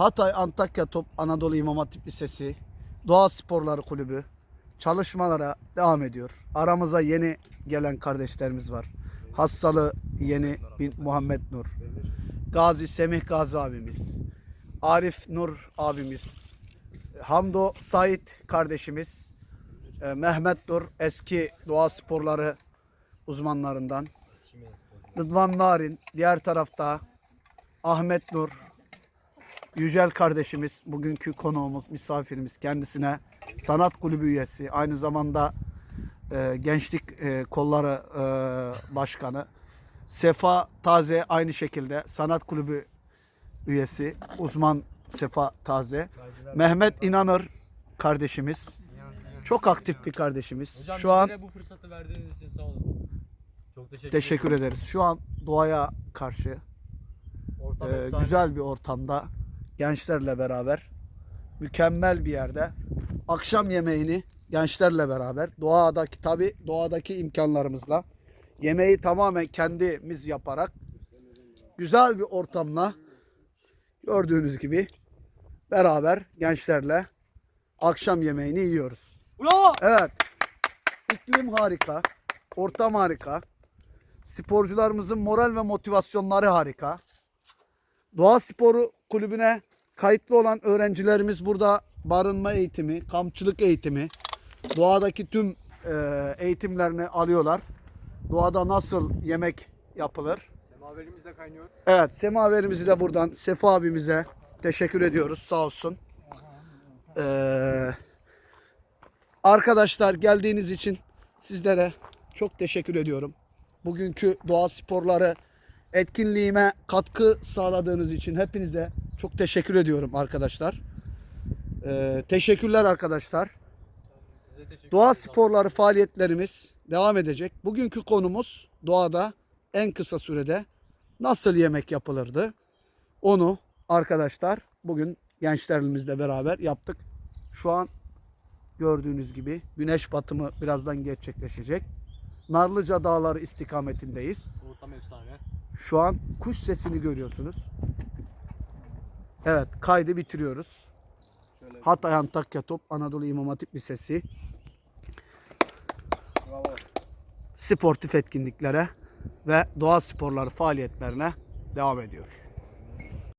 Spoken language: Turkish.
Hatay Antakya Top Anadolu İmam Hatip Lisesi Doğa Sporları Kulübü çalışmalara devam ediyor. Aramıza yeni gelen kardeşlerimiz var. Hassalı yeni bin Muhammed Nur. Gazi Semih Gazi abimiz. Arif Nur abimiz. Hamdo Sait kardeşimiz. e, Mehmet Nur eski doğa sporları uzmanlarından. Rıdvan Narin diğer tarafta Ahmet Nur Yücel kardeşimiz bugünkü konuğumuz, misafirimiz kendisine sanat kulübü üyesi, aynı zamanda e, gençlik e, kolları e, başkanı. Sefa Taze aynı şekilde sanat kulübü üyesi, uzman Sefa Taze. Mehmet İnanır kardeşimiz. Çok aktif bir kardeşimiz. Hocam Şu an bu fırsatı verdiğiniz için sağ olun. Çok teşekkür, teşekkür ederiz. Şu an doğaya karşı efsane. güzel bir ortamda gençlerle beraber mükemmel bir yerde akşam yemeğini gençlerle beraber doğadaki tabi doğadaki imkanlarımızla yemeği tamamen kendimiz yaparak güzel bir ortamla gördüğünüz gibi beraber gençlerle akşam yemeğini yiyoruz. Bravo! Evet. İklim harika. Ortam harika. Sporcularımızın moral ve motivasyonları harika. Doğa Sporu Kulübü'ne kayıtlı olan öğrencilerimiz burada barınma eğitimi, kampçılık eğitimi, doğadaki tüm e, eğitimlerini alıyorlar. Doğada nasıl yemek yapılır? Semaverimiz de kaynıyor. Evet, semaverimizi de buradan Sefa abimize teşekkür ediyoruz. Sağ olsun. Ee, arkadaşlar geldiğiniz için sizlere çok teşekkür ediyorum. Bugünkü doğa sporları etkinliğime katkı sağladığınız için hepinize çok teşekkür ediyorum arkadaşlar. Ee, teşekkürler arkadaşlar. Teşekkür Doğa sporları faaliyetlerimiz devam edecek. Bugünkü konumuz doğada en kısa sürede nasıl yemek yapılırdı? Onu arkadaşlar bugün gençlerimizle beraber yaptık. Şu an gördüğünüz gibi güneş batımı birazdan gerçekleşecek. Narlıca Dağları istikametindeyiz. Ortam efsane. Şu an kuş sesini görüyorsunuz. Evet kaydı bitiriyoruz. Şöyle. Hatay Antakya Top Anadolu İmam Hatip Lisesi Bravo. sportif etkinliklere ve doğa sporları faaliyetlerine devam ediyor.